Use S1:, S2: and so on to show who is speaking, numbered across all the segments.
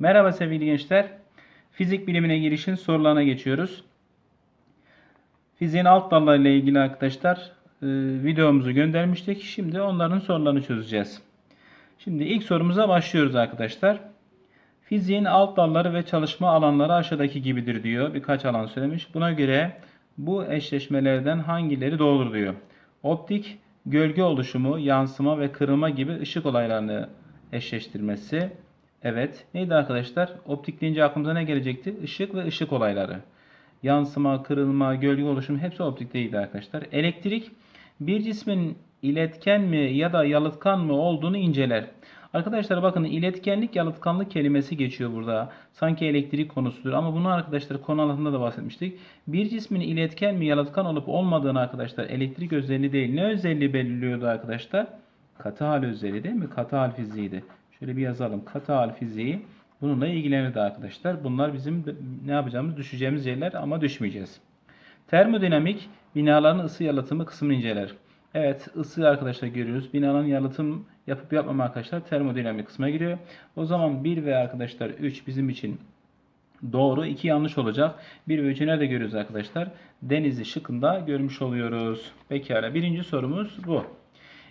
S1: Merhaba sevgili gençler. Fizik bilimine girişin sorularına geçiyoruz. Fiziğin alt dallarıyla ilgili arkadaşlar e, videomuzu göndermiştik. Şimdi onların sorularını çözeceğiz. Şimdi ilk sorumuza başlıyoruz arkadaşlar. Fiziğin alt dalları ve çalışma alanları aşağıdaki gibidir diyor. Birkaç alan söylemiş. Buna göre bu eşleşmelerden hangileri doğrudur diyor. Optik, gölge oluşumu, yansıma ve kırılma gibi ışık olaylarını eşleştirmesi. Evet. Neydi arkadaşlar? Optik deyince aklımıza ne gelecekti? Işık ve ışık olayları. Yansıma, kırılma, gölge oluşumu hepsi optikteydi arkadaşlar. Elektrik bir cismin iletken mi ya da yalıtkan mı olduğunu inceler. Arkadaşlar bakın iletkenlik yalıtkanlık kelimesi geçiyor burada. Sanki elektrik konusudur ama bunu arkadaşlar konu altında da bahsetmiştik. Bir cismin iletken mi yalıtkan olup olmadığını arkadaşlar elektrik özelliği değil ne özelliği belirliyordu arkadaşlar? Katı hal özelliği değil mi? Katı hal fiziğiydi. Şöyle bir yazalım. Katı hal fiziği bununla ilgilenirdi arkadaşlar. Bunlar bizim ne yapacağımız düşeceğimiz yerler ama düşmeyeceğiz. Termodinamik binaların ısı yalıtımı kısmını inceler. Evet ısı arkadaşlar görüyoruz. Binanın yalıtım yapıp yapmama arkadaşlar termodinamik kısmına giriyor. O zaman 1 ve arkadaşlar 3 bizim için doğru. 2 yanlış olacak. 1 ve 3'ü nerede görüyoruz arkadaşlar? Denizli şıkkında görmüş oluyoruz. Pekala birinci sorumuz bu.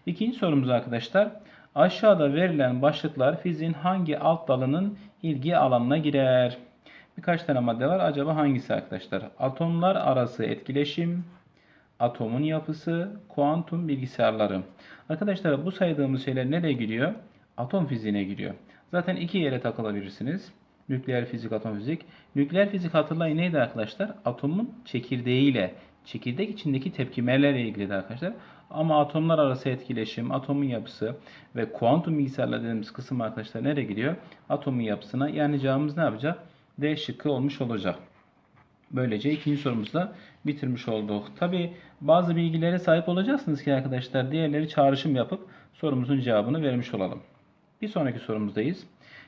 S1: İkinci sorumuz arkadaşlar. Aşağıda verilen başlıklar fiziğin hangi alt dalının ilgi alanına girer? Birkaç tane madde var. Acaba hangisi arkadaşlar? Atomlar arası etkileşim, atomun yapısı, kuantum bilgisayarları. Arkadaşlar bu saydığımız şeyler nereye giriyor? Atom fiziğine giriyor. Zaten iki yere takılabilirsiniz. Nükleer fizik, atom fizik. Nükleer fizik hatırlayın neydi arkadaşlar? Atomun çekirdeğiyle, çekirdek içindeki tepkimelerle ilgili arkadaşlar. Ama atomlar arası etkileşim, atomun yapısı ve kuantum bilgisayarlar dediğimiz kısım arkadaşlar nereye gidiyor? Atomun yapısına. Yani cevabımız ne yapacak? D şıkkı olmuş olacak. Böylece ikinci sorumuzda bitirmiş olduk. Tabi bazı bilgilere sahip olacaksınız ki arkadaşlar diğerleri çağrışım yapıp sorumuzun cevabını vermiş olalım. Bir sonraki sorumuzdayız.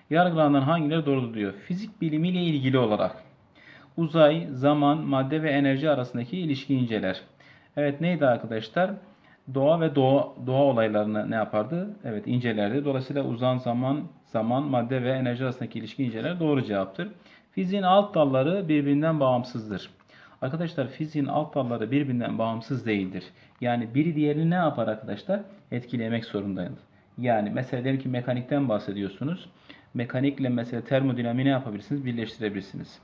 S1: Yargılanan hangileri doğrudur diyor. Fizik bilimiyle ilgili olarak uzay, zaman, madde ve enerji arasındaki ilişkiyi inceler. Evet neydi arkadaşlar? Doğa ve doğa, doğa olaylarını ne yapardı? Evet incelerdi. Dolayısıyla uzan zaman, zaman, madde ve enerji arasındaki ilişki inceler. Doğru cevaptır. Fiziğin alt dalları birbirinden bağımsızdır. Arkadaşlar fiziğin alt dalları birbirinden bağımsız değildir. Yani biri diğerini ne yapar arkadaşlar? Etkilemek zorundayız. Yani mesela diyelim ki mekanikten bahsediyorsunuz. Mekanikle mesela termodinamiği ne yapabilirsiniz? Birleştirebilirsiniz.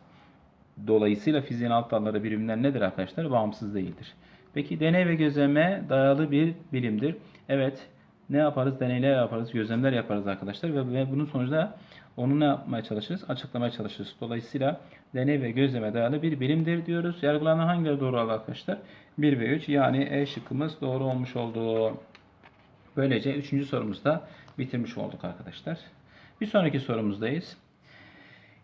S1: Dolayısıyla fiziğin alt dalları birbirinden nedir arkadaşlar? Bağımsız değildir. Peki deney ve gözleme dayalı bir bilimdir. Evet ne yaparız? Deneyler yaparız, gözlemler yaparız arkadaşlar ve, ve bunun sonucunda onu ne yapmaya çalışırız? Açıklamaya çalışırız. Dolayısıyla deney ve gözleme dayalı bir bilimdir diyoruz. Yargılanan hangileri doğru arkadaşlar? 1 ve 3 yani E şıkkımız doğru olmuş oldu. Böylece 3. sorumuzda bitirmiş olduk arkadaşlar. Bir sonraki sorumuzdayız.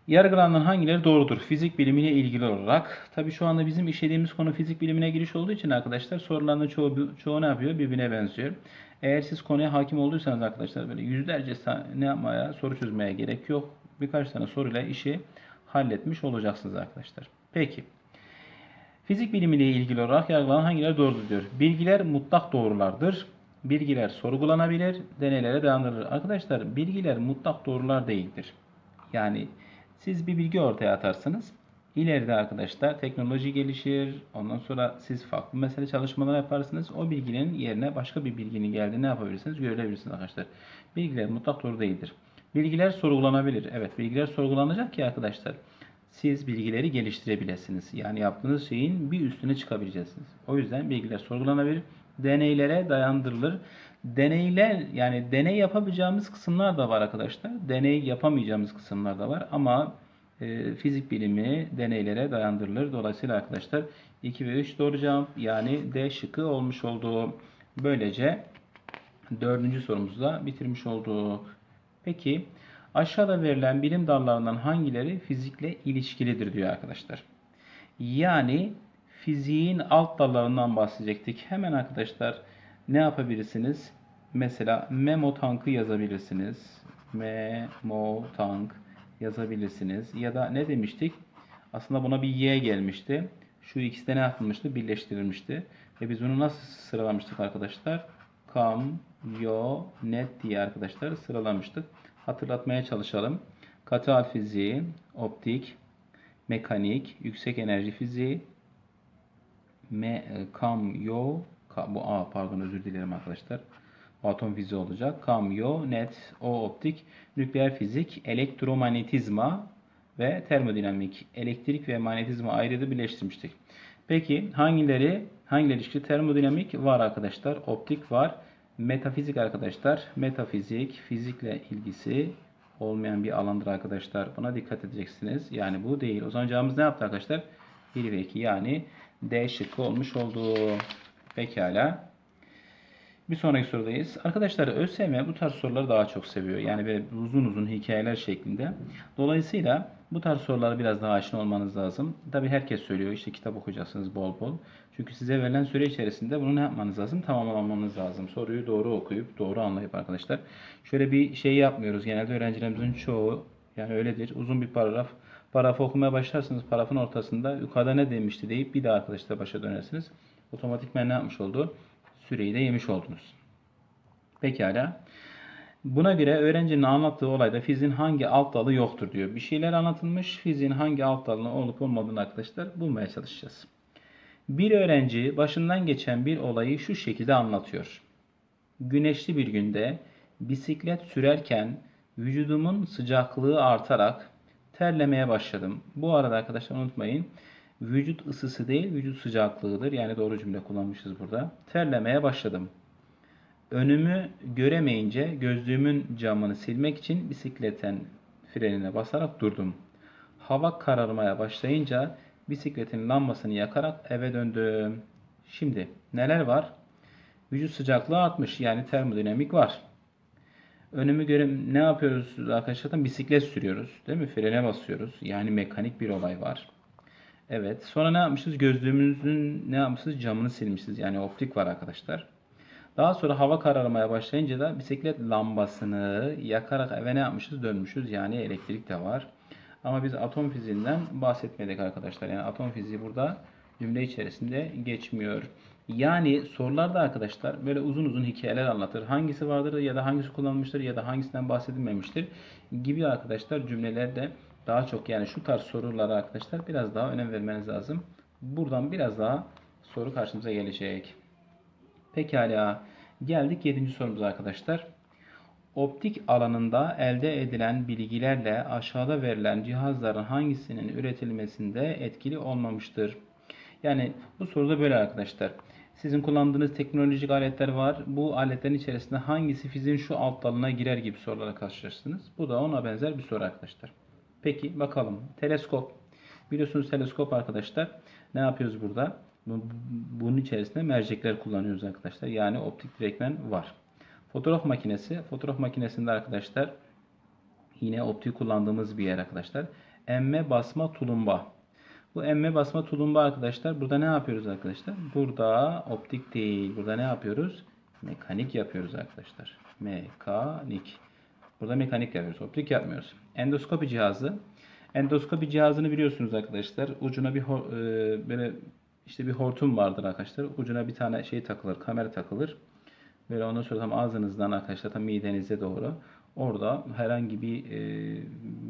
S1: Yargılanan hangileri doğrudur? Fizik bilimiyle ilgili olarak. Tabi şu anda bizim işlediğimiz konu fizik bilimine giriş olduğu için arkadaşlar soruların çoğu, çoğu ne yapıyor? Birbirine benziyor. Eğer siz konuya hakim olduysanız arkadaşlar böyle yüzlerce ne yapmaya, soru çözmeye gerek yok. Birkaç tane soruyla işi halletmiş olacaksınız arkadaşlar. Peki. Fizik bilimiyle ilgili olarak yargılanan hangileri doğrudur diyor. Bilgiler mutlak doğrulardır. Bilgiler sorgulanabilir, deneylere dayandırılır. Arkadaşlar bilgiler mutlak doğrular değildir. Yani siz bir bilgi ortaya atarsınız. İleride arkadaşlar teknoloji gelişir. Ondan sonra siz farklı mesele çalışmalar yaparsınız. O bilginin yerine başka bir bilginin geldiğini ne yapabilirsiniz? Görebilirsiniz arkadaşlar. Bilgiler mutlak doğru değildir. Bilgiler sorgulanabilir. Evet bilgiler sorgulanacak ki arkadaşlar siz bilgileri geliştirebilirsiniz. Yani yaptığınız şeyin bir üstüne çıkabileceksiniz. O yüzden bilgiler sorgulanabilir. Deneylere dayandırılır. Deneyler yani deney yapabileceğimiz kısımlar da var arkadaşlar. Deney yapamayacağımız kısımlar da var ama e, fizik bilimi deneylere dayandırılır. Dolayısıyla arkadaşlar 2 ve 3 doğru cevap yani D şıkkı olmuş oldu. Böylece dördüncü sorumuzu da bitirmiş oldu. Peki aşağıda verilen bilim dallarından hangileri fizikle ilişkilidir diyor arkadaşlar. Yani fiziğin alt dallarından bahsedecektik. Hemen arkadaşlar ne yapabilirsiniz? Mesela memo tankı yazabilirsiniz. Memo tank yazabilirsiniz. Ya da ne demiştik? Aslında buna bir y gelmişti. Şu ikisi de ne yapılmıştı? Birleştirilmişti. Ve biz bunu nasıl sıralamıştık arkadaşlar? Kam, yo, net diye arkadaşlar sıralamıştık. Hatırlatmaya çalışalım. katı fiziği, optik, mekanik, yüksek enerji fiziği, me, e, kamyo, bu A pardon özür dilerim arkadaşlar. Atom fiziği olacak. Kamyo, net, o optik, nükleer fizik, elektromanyetizma ve termodinamik. Elektrik ve manyetizma ayrı birleştirmiştik. Peki hangileri hangileri ilişki termodinamik var arkadaşlar. Optik var. Metafizik arkadaşlar. Metafizik fizikle ilgisi olmayan bir alandır arkadaşlar. Buna dikkat edeceksiniz. Yani bu değil. O zaman cevabımız ne yaptı arkadaşlar? 1 ve 2 yani D şıkkı olmuş oldu. Pekala. Bir sonraki sorudayız. Arkadaşlar ÖSYM bu tarz soruları daha çok seviyor. Yani böyle uzun uzun hikayeler şeklinde. Dolayısıyla bu tarz sorulara biraz daha aşina olmanız lazım. Tabi herkes söylüyor işte kitap okuyacaksınız bol bol. Çünkü size verilen süre içerisinde bunu ne yapmanız lazım? Tamamlamanız lazım. Soruyu doğru okuyup doğru anlayıp arkadaşlar. Şöyle bir şey yapmıyoruz. Genelde öğrencilerimizin çoğu yani öyledir. Uzun bir paragraf. Paragrafı okumaya başlarsınız. Paragrafın ortasında yukarıda ne demişti deyip bir daha arkadaşlar başa dönersiniz. Otomatikmen ne yapmış oldu? Süreyi de yemiş oldunuz. Pekala. Buna göre öğrencinin anlattığı olayda fiziğin hangi alt dalı yoktur diyor. Bir şeyler anlatılmış. Fiziğin hangi alt dalının olup olmadığını arkadaşlar bulmaya çalışacağız. Bir öğrenci başından geçen bir olayı şu şekilde anlatıyor. Güneşli bir günde bisiklet sürerken vücudumun sıcaklığı artarak terlemeye başladım. Bu arada arkadaşlar unutmayın. Vücut ısısı değil, vücut sıcaklığıdır. Yani doğru cümle kullanmışız burada. Terlemeye başladım. Önümü göremeyince gözlüğümün camını silmek için bisikletin frenine basarak durdum. Hava kararmaya başlayınca bisikletin lambasını yakarak eve döndüm. Şimdi neler var? Vücut sıcaklığı artmış yani termodinamik var. Önümü görüm ne yapıyoruz arkadaşlar? Bisiklet sürüyoruz. Değil mi? Frene basıyoruz. Yani mekanik bir olay var. Evet. Sonra ne yapmışız? Gözlüğümüzün ne yapmışız? Camını silmişiz. Yani optik var arkadaşlar. Daha sonra hava kararmaya başlayınca da bisiklet lambasını yakarak eve ne yapmışız? Dönmüşüz. Yani elektrik de var. Ama biz atom fiziğinden bahsetmedik arkadaşlar. Yani atom fiziği burada cümle içerisinde geçmiyor. Yani sorularda arkadaşlar böyle uzun uzun hikayeler anlatır. Hangisi vardır ya da hangisi kullanılmıştır ya da hangisinden bahsedilmemiştir gibi arkadaşlar cümlelerde daha çok yani şu tarz sorulara arkadaşlar biraz daha önem vermeniz lazım. Buradan biraz daha soru karşımıza gelecek. Pekala. Geldik 7. sorumuza arkadaşlar. Optik alanında elde edilen bilgilerle aşağıda verilen cihazların hangisinin üretilmesinde etkili olmamıştır? Yani bu soruda böyle arkadaşlar. Sizin kullandığınız teknolojik aletler var. Bu aletlerin içerisinde hangisi fiziğin şu alt dalına girer gibi sorulara karşılaşırsınız. Bu da ona benzer bir soru arkadaşlar. Peki bakalım. Teleskop. Biliyorsunuz teleskop arkadaşlar. Ne yapıyoruz burada? Bu- Bunun içerisinde mercekler kullanıyoruz arkadaşlar. Yani optik direkmen var. Fotoğraf makinesi. Fotoğraf makinesinde arkadaşlar yine optik kullandığımız bir yer arkadaşlar. Emme basma tulumba. Bu emme basma tulumba arkadaşlar. Burada ne yapıyoruz arkadaşlar? Burada optik değil. Burada ne yapıyoruz? Mekanik yapıyoruz arkadaşlar. Mekanik. Burada mekanik yapıyoruz. Optik yapmıyoruz. Endoskopi cihazı. Endoskopi cihazını biliyorsunuz arkadaşlar. Ucuna bir e, böyle işte bir hortum vardır arkadaşlar. Ucuna bir tane şey takılır. Kamera takılır. Böyle ondan sonra tam ağzınızdan arkadaşlar tam midenize doğru. Orada herhangi bir e,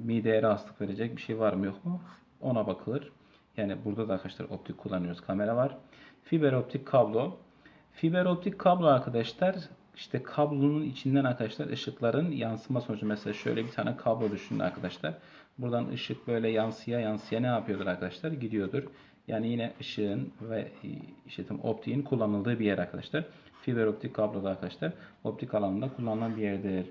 S1: mideye rahatsızlık verecek bir şey var mı yok mu? Ona bakılır. Yani burada da arkadaşlar optik kullanıyoruz. Kamera var. Fiber optik kablo. Fiber optik kablo arkadaşlar işte kablonun içinden arkadaşlar ışıkların yansıma sonucu mesela şöyle bir tane kablo düşünün arkadaşlar. Buradan ışık böyle yansıya yansıya ne yapıyordur arkadaşlar? Gidiyordur. Yani yine ışığın ve e, işte tam optiğin kullanıldığı bir yer arkadaşlar. Fiber optik kabloda arkadaşlar optik alanında kullanılan bir yerdir.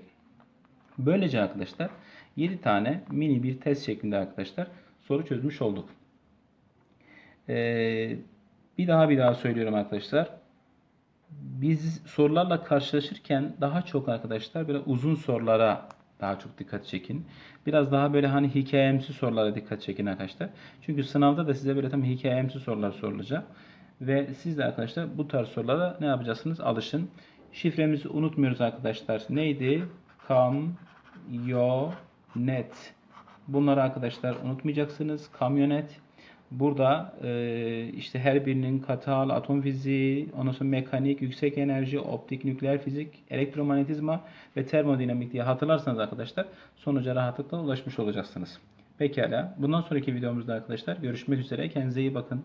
S1: Böylece arkadaşlar 7 tane mini bir test şeklinde arkadaşlar soru çözmüş olduk. Ee, bir daha bir daha söylüyorum arkadaşlar. Biz sorularla karşılaşırken daha çok arkadaşlar böyle uzun sorulara daha çok dikkat çekin. Biraz daha böyle hani hikayemsi sorulara dikkat çekin arkadaşlar. Çünkü sınavda da size böyle tam hikayemsi sorular sorulacak. Ve siz de arkadaşlar bu tarz sorulara ne yapacaksınız? Alışın. Şifremizi unutmuyoruz arkadaşlar. Neydi? Kam, yo, net. Bunları arkadaşlar unutmayacaksınız. Kamyonet. Burada e, işte her birinin katal, atom fiziği, ondan sonra mekanik, yüksek enerji, optik, nükleer fizik, elektromanyetizma ve termodinamik diye hatırlarsanız arkadaşlar sonuca rahatlıkla ulaşmış olacaksınız. Pekala. Bundan sonraki videomuzda arkadaşlar görüşmek üzere. Kendinize iyi bakın.